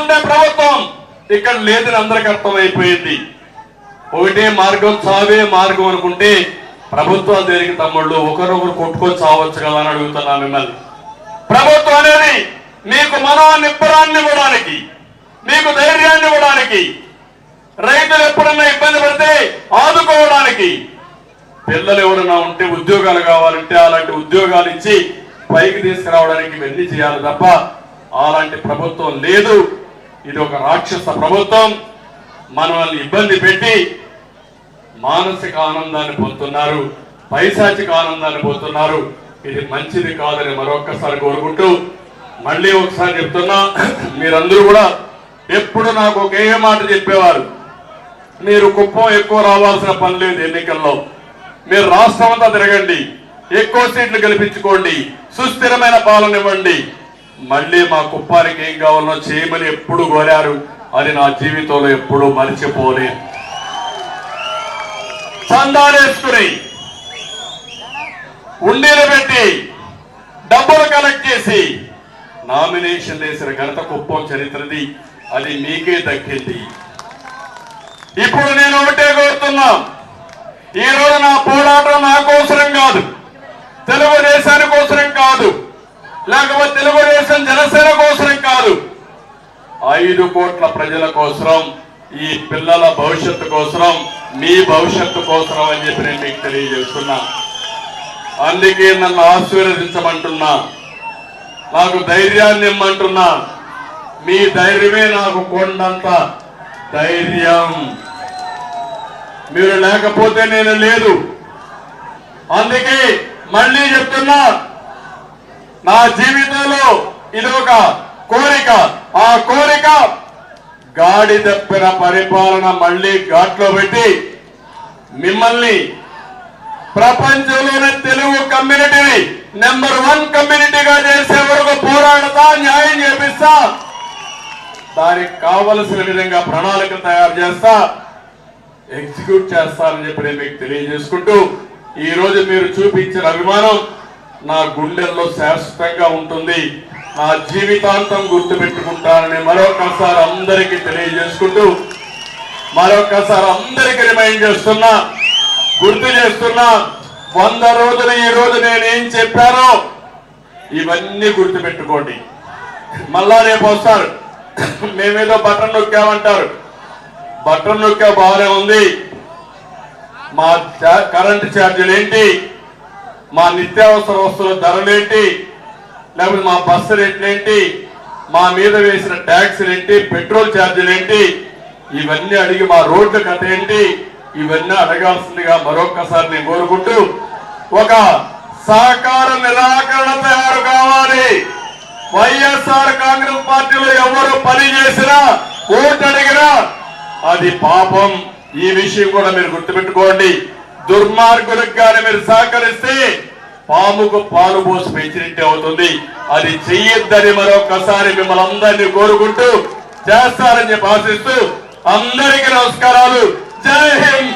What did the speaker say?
ఉండే ప్రభుత్వం. ఇక్కడ లేదని అందరికి అర్థమైపోయింది. ఒకటే మార్గం చావే మార్గం అనుకుంటే ప్రభుత్వాలు దేనికి తమ్ముళ్ళు? ఒకరొకరు కొట్టుకొని చావచ్చు కదా అని అడుగుతున్నా మిమ్మల్ని. ప్రభుత్వం అనేది మీకు మనో నిబ్బరాన్ని ఇవ్వడానికి మీకు ధైర్యాన్ని ఇవ్వడానికి రైతులు ఎప్పుడన్నా ఇబ్బంది పడితే ఆదుకోవడానికి పిల్లలు ఎవరన్నా ఉంటే ఉద్యోగాలు కావాలంటే అలాంటి ఉద్యోగాలు ఇచ్చి పైకి తీసుకురావడానికి ఇవన్నీ చేయాలి తప్ప అలాంటి ప్రభుత్వం లేదు. ఇది ఒక రాక్షస ప్రభుత్వం. మనల్ని ఇబ్బంది పెట్టి మానసిక ఆనందాన్ని పొందుతున్నారు పైశాచిక ఆనందాన్ని పొందుతున్నారు. ఇది మంచిది కాదని మరొక్కసారి కోరుకుంటూ మళ్ళీ ఒకసారి చెప్తున్నా మీరందరూ కూడా ఎప్పుడు నాకు ఒకే మాట చెప్పేవారు. మీరు కుప్పం ఎక్కువ రావాల్సిన పని లేదు ఎన్నికల్లో. మీరు రాష్ట్రం అంతా తిరగండి ఎక్కువ సీట్లు గెలిపించుకోండి సుస్థిరమైన పాలన ఇవ్వండి. మళ్ళీ మా కుప్పానికి ఏం కావాలనో చేయమని ఎప్పుడు కోరారు. అది నా జీవితంలో ఎప్పుడూ మరిచిపోలే. చందాలేసుకుని ఉండీలు పెట్టి డబ్బులు కలెక్ట్ చేసి నామినేషన్ వేసిన ఘనత కుప్పం చరిత్రది. అది మీకే దక్కింది. ఇప్పుడు నేను ఒకటే కోరుతున్నా. ఈ రోజు నా పోరాటం నా కోసరం కాదు. తెలుగుదేశాని కోసరం కాదు. లేకపోతే తెలుగుదేశం జనసేన కోసరం కాదు. ఐదు కోట్ల ప్రజల కోసరం ఈ పిల్లల భవిష్యత్తు కోసరం మీ భవిష్యత్తు కోసరం అని చెప్పి నేను మీకు తెలియజేస్తున్నా. అందుకే నన్ను ఆశీర్వదించమంటున్నా. నాకు ధైర్యాన్ని ఇమ్మంటున్నా. మీ ధైర్యమే నాకు కొండంత ధైర్యం. మీరు లేకపోతే నేను లేదు. అందుకే మళ్ళీ చెప్తున్నా నా జీవితంలో ఇది ఒక కోరిక. ఆ కోరిక గాడి తప్పిన పరిపాలన మళ్ళీ ఘాట్లో పెట్టి మిమ్మల్ని ప్రపంచంలోనే తెలుగు కమ్యూనిటీని నెంబర్ వన్ కమ్యూనిటీగా చేసే వరకు పోరాడతా న్యాయం చేపిస్తా దానికి కావలసిన విధంగా ప్రణాళిక తయారు చేస్తా ఎగ్జిక్యూట్ చేస్తారని చెప్పి నేను మీకు తెలియజేసుకుంటూ ఈ రోజు మీరు చూపించిన అభిమానం నా గుండెల్లో శాశ్వతంగా ఉంటుంది. నా జీవితాంతం గుర్తుపెట్టుకుంటానని మరొకసారి అందరికీ తెలియజేసుకుంటూ మరొకసారి అందరికీ రిమైండ్ చేస్తున్నా గుర్తు చేస్తున్నా వంద రోజులు ఈ రోజు నేనేం చెప్పానో ఇవన్నీ గుర్తుపెట్టుకోండి. మళ్ళా రేపు వస్తారు. మేమేదో బటన్ నొక్కామంటారు. బటన్ నొక్కా బాగానే ఉంది. మా చా- కరెంటు ఛార్జీలు ఏంటి? మా నిత్యావసర వస్తువుల ధరలేంటి? లేకపోతే మా బస్సు రేట్లేంటి? మా మీద వేసిన ట్యాక్సులు ఏంటి పెట్రోల్ ఛార్జీలు ఏంటి ఇవన్నీ అడిగి మా రోడ్ల కథ ఏంటి? ఇవన్నీ అడగాల్సిందిగా మరొక్కసారి నేను కోరుకుంటూ ఒక సహకార నిరాకరణ తయారు కావాలి. వైఎస్ఆర్ కాంగ్రెస్ పార్టీలో ఎవరు పని చేసినా ఓటు అడిగినా అది పాపం. ఈ విషయం కూడా మీరు గుర్తుపెట్టుకోండి. దుర్మార్గులకు కానీ మీరు సహకరిస్తే పాముకు పాలు పోసి పెంచినట్టే అవుతుంది. అది చెయ్యొద్దని మరొకసారి మిమ్మల్ని అందరినీ కోరుకుంటూ చేస్తారని చెప్పి ఆశిస్తూ అందరికీ నమస్కారాలు. జై హింద్!